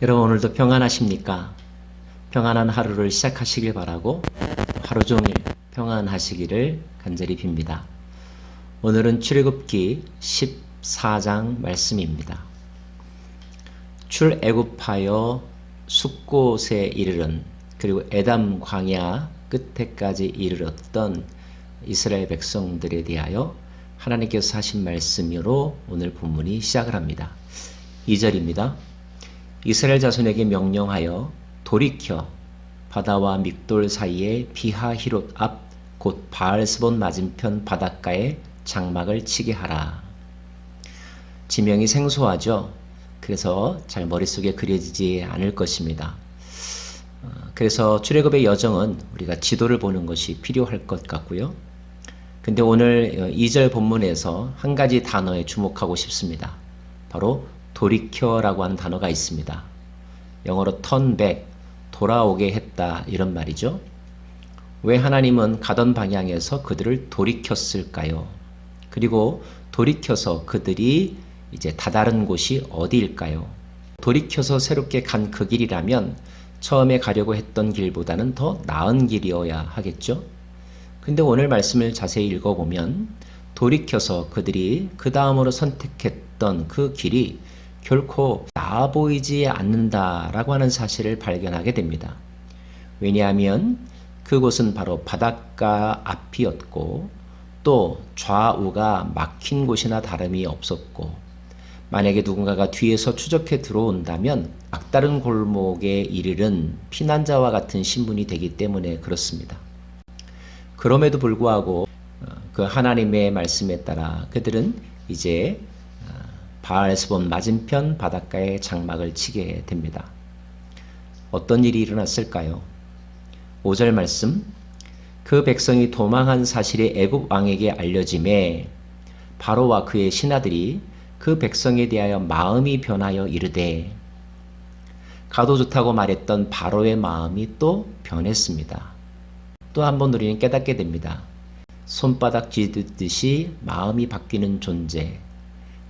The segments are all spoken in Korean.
여러분 오늘도 평안하십니까? 평안한 하루를 시작하시길 바라고 하루 종일 평안하시기를 간절히 빕니다. 오늘은 출애굽기 14장 말씀입니다. 출애굽하여 숲곳에 이르른 그리고 에담 광야 끝에까지 이르렀던 이스라엘 백성들에 대하여 하나님께서 하신 말씀으로 오늘 본문이 시작을 합니다. 2절입니다. 이스라엘 자손에게 명령하여 돌이켜 바다와 믹돌 사이에 비하 히롯 앞 곧 바알스본 맞은편 바닷가에 장막을 치게 하라. 지명이 생소하죠. 그래서 잘 머릿속에 그려지지 않을 것입니다. 어, 그래서 출애굽의 여정은 우리가 지도를 보는 것이 필요할 것 같고요. 근데 오늘 2절 본문에서 한 가지 단어에 주목하고 싶습니다. 바로 돌이켜라고 하는 단어가 있습니다. 영어로 turn back, 돌아오게 했다 이런 말이죠. 왜 하나님은 가던 방향에서 그들을 돌이켰을까요? 그리고 돌이켜서 그들이 이제 다다른 곳이 어디일까요? 돌이켜서 새롭게 간 그 길이라면 처음에 가려고 했던 길보다는 더 나은 길이어야 하겠죠? 근데 오늘 말씀을 자세히 읽어보면 돌이켜서 그들이 그 다음으로 선택했던 그 길이 결코 나아 보이지 않는다라고 하는 사실을 발견하게 됩니다. 왜냐하면 그곳은 바로 바닷가 앞이었고 또 좌우가 막힌 곳이나 다름이 없었고 만약에 누군가가 뒤에서 추적해 들어온다면 막다른 골목에 이르른 피난자와 같은 신분이 되기 때문에 그렇습니다. 그럼에도 불구하고 그 하나님의 말씀에 따라 그들은 이제 바알스본 맞은편 바닷가에 장막을 치게 됩니다. 어떤 일이 일어났을까요? 5절 말씀 그 백성이 도망한 사실이 애굽 왕에게 알려짐에 바로와 그의 신하들이 그 백성에 대하여 마음이 변하여 이르되 가도 좋다고 말했던 바로의 마음이 또 변했습니다. 또 한 번 우리는 깨닫게 됩니다. 손바닥 쥐듯이 마음이 바뀌는 존재,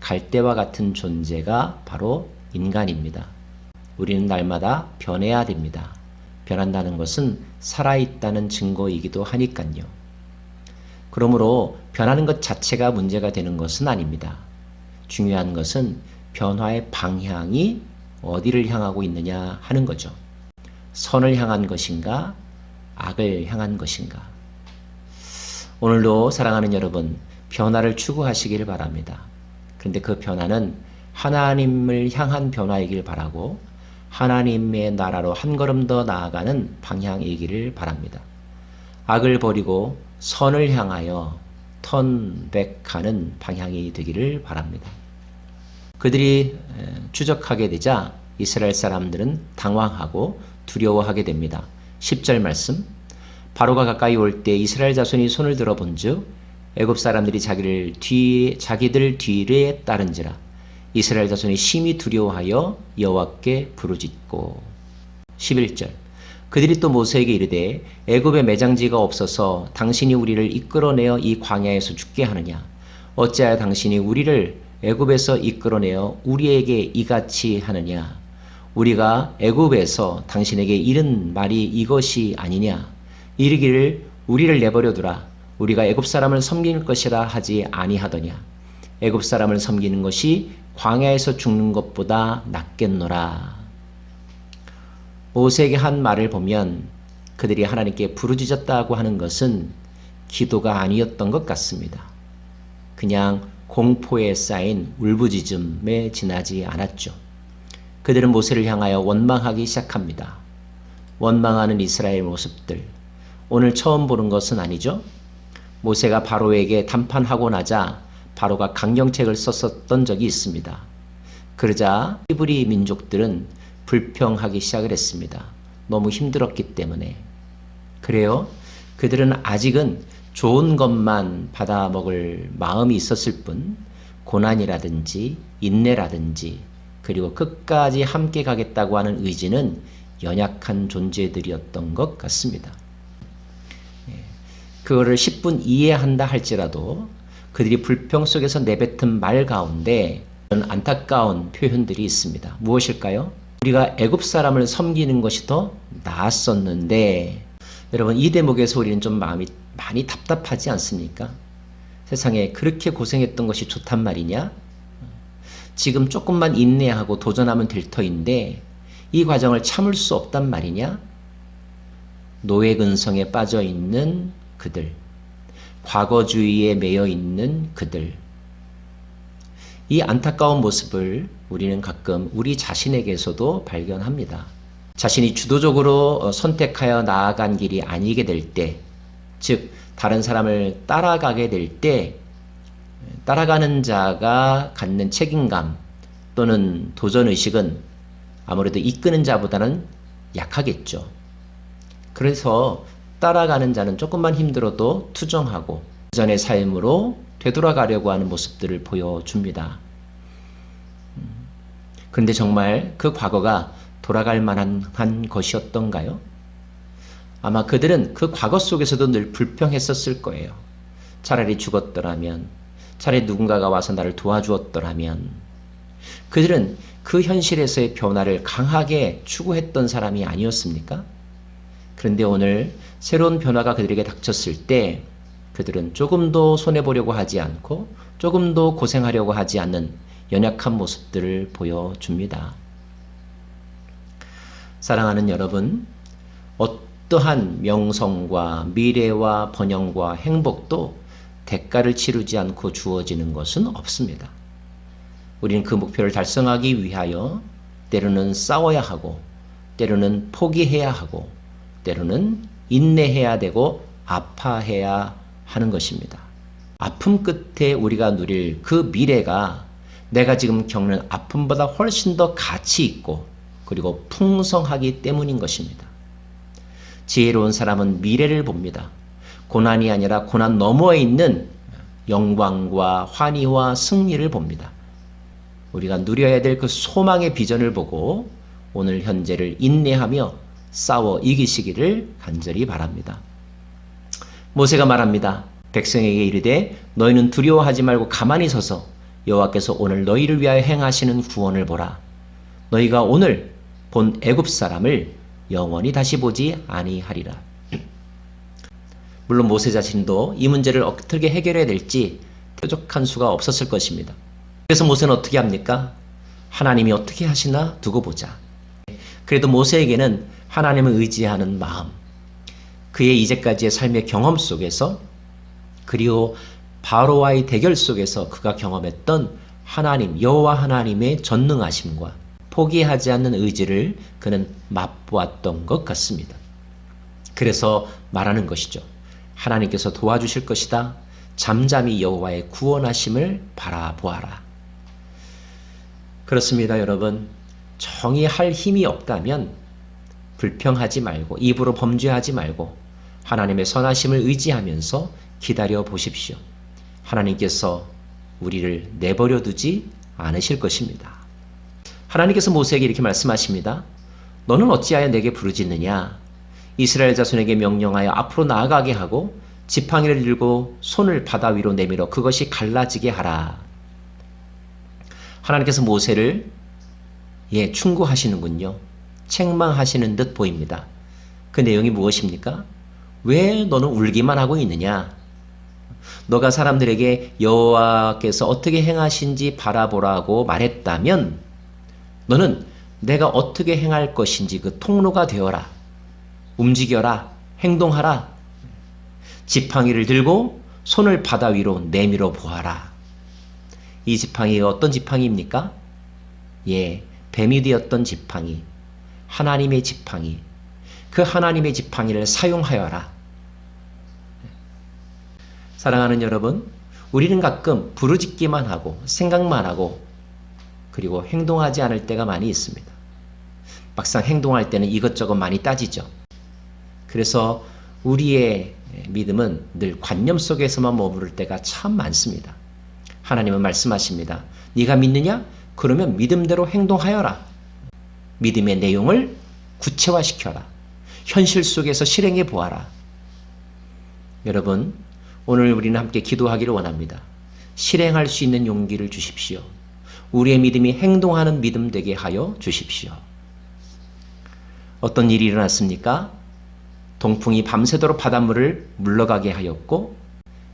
갈대와 같은 존재가 바로 인간입니다. 우리는 날마다 변해야 됩니다. 변한다는 것은 살아있다는 증거이기도 하니까요. 그러므로 변하는 것 자체가 문제가 되는 것은 아닙니다. 중요한 것은 변화의 방향이 어디를 향하고 있느냐 하는 거죠. 선을 향한 것인가, 악을 향한 것인가. 오늘도 사랑하는 여러분, 변화를 추구하시기를 바랍니다. 근데 그 변화는 하나님을 향한 변화이길 바라고 하나님의 나라로 한 걸음 더 나아가는 방향이기를 바랍니다. 악을 버리고 선을 향하여 턴백하는 방향이 되기를 바랍니다. 그들이 추적하게 되자 이스라엘 사람들은 당황하고 두려워하게 됩니다. 10절 말씀 바로가 가까이 올 때 이스라엘 자손이 손을 들어 본즉 애굽 사람들이 자기를 뒤 자기들 뒤에 따른지라. 이스라엘 자손이 심히 두려워하여 여호와께 부르짖고. 11절. 그들이 또 모세에게 이르되 애굽에 매장지가 없어서 당신이 우리를 이끌어내어 이 광야에서 죽게 하느냐? 어찌하여 당신이 우리를 애굽에서 이끌어내어 우리에게 이같이 하느냐? 우리가 애굽에서 당신에게 이른 말이 이것이 아니냐? 이르기를 우리를 내버려 두라 우리가 애굽 사람을 섬길 것이라 하지 아니하더냐 애굽 사람을 섬기는 것이 광야에서 죽는 것보다 낫겠노라 모세에게 한 말을 보면 그들이 하나님께 부르짖었다고 하는 것은 기도가 아니었던 것 같습니다. 그냥 공포에 쌓인 울부짖음에 지나지 않았죠. 그들은 모세를 향하여 원망하기 시작합니다. 원망하는 이스라엘 모습들. 오늘 처음 보는 것은 아니죠. 모세가 바로에게 담판하고 나자 바로가 강경책을 썼었던 적이 있습니다. 그러자 히브리 민족들은 불평하기 시작을 했습니다. 너무 힘들었기 때문에. 그래요? 그들은 아직은 좋은 것만 받아 먹을 마음이 있었을 뿐 고난이라든지 인내라든지 그리고 끝까지 함께 가겠다고 하는 의지는 연약한 존재들이었던 것 같습니다. 그거를 10분 이해한다 할지라도 그들이 불평 속에서 내뱉은 말 가운데 안타까운 표현들이 있습니다. 무엇일까요? 우리가 애굽 사람을 섬기는 것이 더 나았었는데 여러분 이 대목에서 우리는 좀 마음이 많이 답답하지 않습니까? 세상에 그렇게 고생했던 것이 좋단 말이냐? 지금 조금만 인내하고 도전하면 될 터인데 이 과정을 참을 수 없단 말이냐? 노예 근성에 빠져 있는 그들, 과거주의에 매여 있는 그들. 이 안타까운 모습을 우리는 가끔 우리 자신에게서도 발견합니다. 자신이 주도적으로 어, 선택하여 나아간 길이 아니게 될 때, 즉, 다른 사람을 따라가게 될 때, 따라가는 자가 갖는 책임감 또는 도전의식은 아무래도 이끄는 자보다는 약하겠죠. 그래서 따라가는 자는 조금만 힘들어도 투정하고 전의 삶으로 되돌아가려고 하는 모습들을 보여줍니다. 음, 그런데 정말 그 과거가 돌아갈 만한 한 것이었던가요? 아마 그들은 그 과거 속에서도 늘 불평했었을 거예요. 차라리 죽었더라면, 차라리 누군가가 와서 나를 도와주었더라면, 그들은 그 현실에서의 변화를 강하게 추구했던 사람이 아니었습니까? 그런데 오늘 새로운 변화가 그들에게 닥쳤을 때 그들은 조금도 손해보려고 하지 않고 조금도 고생하려고 하지 않는 연약한 모습들을 보여줍니다. 사랑하는 여러분, 어떠한 명성과 미래와 번영과 행복도 대가를 치르지 않고 주어지는 것은 없습니다. 우리는 그 목표를 달성하기 위하여 때로는 싸워야 하고, 때로는 포기해야 하고, 때로는 인내해야 되고, 아파해야 하는 것입니다. 아픔 끝에 우리가 누릴 그 미래가 내가 지금 겪는 아픔보다 훨씬 더 가치 있고, 그리고 풍성하기 때문인 것입니다. 지혜로운 사람은 미래를 봅니다. 고난이 아니라 고난 너머에 있는 영광과 환희와 승리를 봅니다. 우리가 누려야 될 그 소망의 비전을 보고 오늘 현재를 인내하며 싸워 이기시기를 간절히 바랍니다. 모세가 말합니다. 백성에게 이르되 너희는 두려워하지 말고 가만히 서서 여호와께서 오늘 너희를 위하여 행하시는 구원을 보라. 너희가 오늘 본 애굽 사람을 영원히 다시 보지 아니하리라. 물론 모세 자신도 이 문제를 어떻게 해결해야 될지 뾰족한 수가 없었을 것입니다. 그래서 모세는 어떻게 합니까? 하나님이 어떻게 하시나 두고 보자. 그래도 모세에게는 하나님을 의지하는 마음, 그의 이제까지의 삶의 경험 속에서 그리고 바로와의 대결 속에서 그가 경험했던 하나님, 여호와 하나님의 전능하심과 포기하지 않는 의지를 그는 맛보았던 것 같습니다. 그래서 말하는 것이죠. 하나님께서 도와주실 것이다. 잠잠히 여호와의 구원하심을 바라보아라. 그렇습니다, 여러분. 정의할 힘이 없다면 불평하지 말고 입으로 범죄하지 말고 하나님의 선하심을 의지하면서 기다려 보십시오. 하나님께서 우리를 내버려 두지 않으실 것입니다. 하나님께서 모세에게 이렇게 말씀하십니다. 너는 어찌하여 내게 부르짖느냐? 이스라엘 자손에게 명령하여 앞으로 나아가게 하고 지팡이를 들고 손을 바다 위로 내밀어 그것이 갈라지게 하라. 하나님께서 모세를 예, 충고하시는군요. 책망하시는 듯 보입니다. 그 내용이 무엇입니까? 왜 너는 울기만 하고 있느냐? 너가 사람들에게 여호와께서 어떻게 행하신지 바라보라고 말했다면 너는 내가 어떻게 행할 것인지 그 통로가 되어라. 움직여라. 행동하라. 지팡이를 들고 손을 바다 위로 내밀어 보아라. 이 지팡이가 어떤 지팡이입니까? 예, 뱀이 되었던 지팡이. 하나님의 지팡이. 그 하나님의 지팡이를 사용하여라. 사랑하는 여러분, 우리는 가끔 부르짖기만 하고 생각만 하고 그리고 행동하지 않을 때가 많이 있습니다. 막상 행동할 때는 이것저것 많이 따지죠. 그래서 우리의 믿음은 늘 관념 속에서만 머무를 때가 참 많습니다. 하나님은 말씀하십니다. 네가 믿느냐? 그러면 믿음대로 행동하여라. 믿음의 내용을 구체화시켜라. 현실 속에서 실행해 보아라. 여러분, 오늘 우리는 함께 기도하기를 원합니다. 실행할 수 있는 용기를 주십시오. 우리의 믿음이 행동하는 믿음 되게 하여 주십시오. 어떤 일이 일어났습니까? 동풍이 밤새도록 바닷물을 물러가게 하였고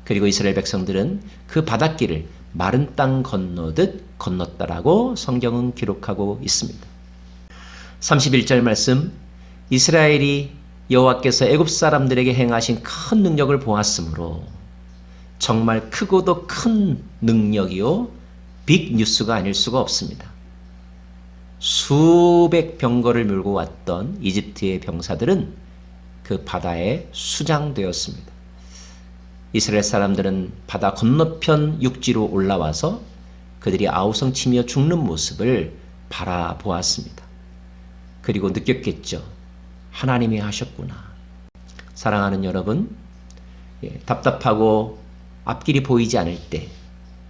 그리고 이스라엘 백성들은 그 바닷길을 마른 땅 건너듯 건넜다라고 성경은 기록하고 있습니다. 31절 말씀 이스라엘이 여호와께서 애굽 사람들에게 행하신 큰 능력을 보았으므로 정말 크고도 큰 능력이요 빅 뉴스가 아닐 수가 없습니다. 수백 병거를 몰고 왔던 이집트의 병사들은 그 바다에 수장되었습니다. 이스라엘 사람들은 바다 건너편 육지로 올라와서 그들이 아우성치며 죽는 모습을 바라보았습니다. 그리고 느꼈겠죠. 하나님이 하셨구나. 사랑하는 여러분, 예, 답답하고 앞길이 보이지 않을 때,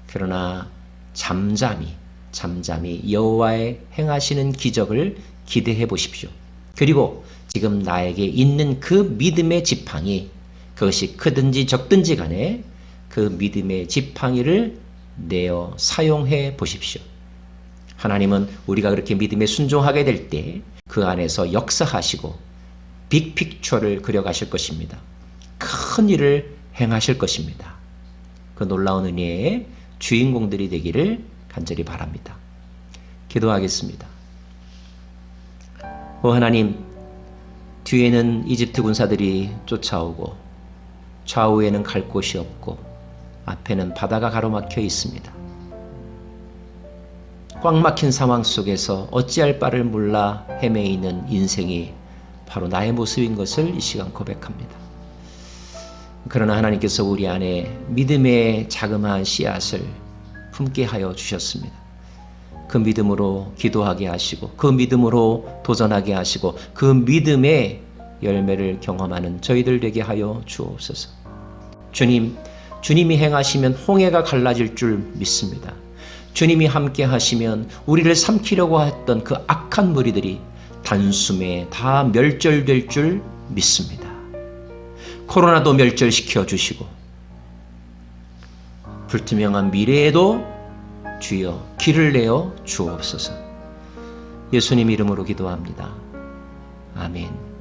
그러나 잠잠히, 잠잠히 여호와의 행하시는 기적을 기대해 보십시오. 그리고 지금 나에게 있는 그 믿음의 지팡이, 그것이 크든지 적든지 간에 그 믿음의 지팡이를 내어 사용해 보십시오. 하나님은 우리가 그렇게 믿음에 순종하게 될 때 그 안에서 역사하시고 빅픽처를 그려가실 것입니다. 큰 일을 행하실 것입니다. 그 놀라운 은혜의 주인공들이 되기를 간절히 바랍니다. 기도하겠습니다. 오 하나님, 뒤에는 이집트 군사들이 쫓아오고 좌우에는 갈 곳이 없고 앞에는 바다가 가로막혀 있습니다. 꽉 막힌 상황 속에서 어찌할 바를 몰라 헤매이는 인생이 바로 나의 모습인 것을 이 시간 고백합니다. 그러나 하나님께서 우리 안에 믿음의 자그마한 씨앗을 품게 하여 주셨습니다. 그 믿음으로 기도하게 하시고 그 믿음으로 도전하게 하시고 그 믿음의 열매를 경험하는 저희들 되게 하여 주옵소서. 주님, 주님이 행하시면 홍해가 갈라질 줄 믿습니다. 주님이 함께 하시면 우리를 삼키려고 했던 그 악한 무리들이 단숨에 다 멸절될 줄 믿습니다. 코로나도 멸절시켜 주시고 불투명한 미래에도 주여 길을 내어 주옵소서. 예수님 이름으로 기도합니다. 아멘.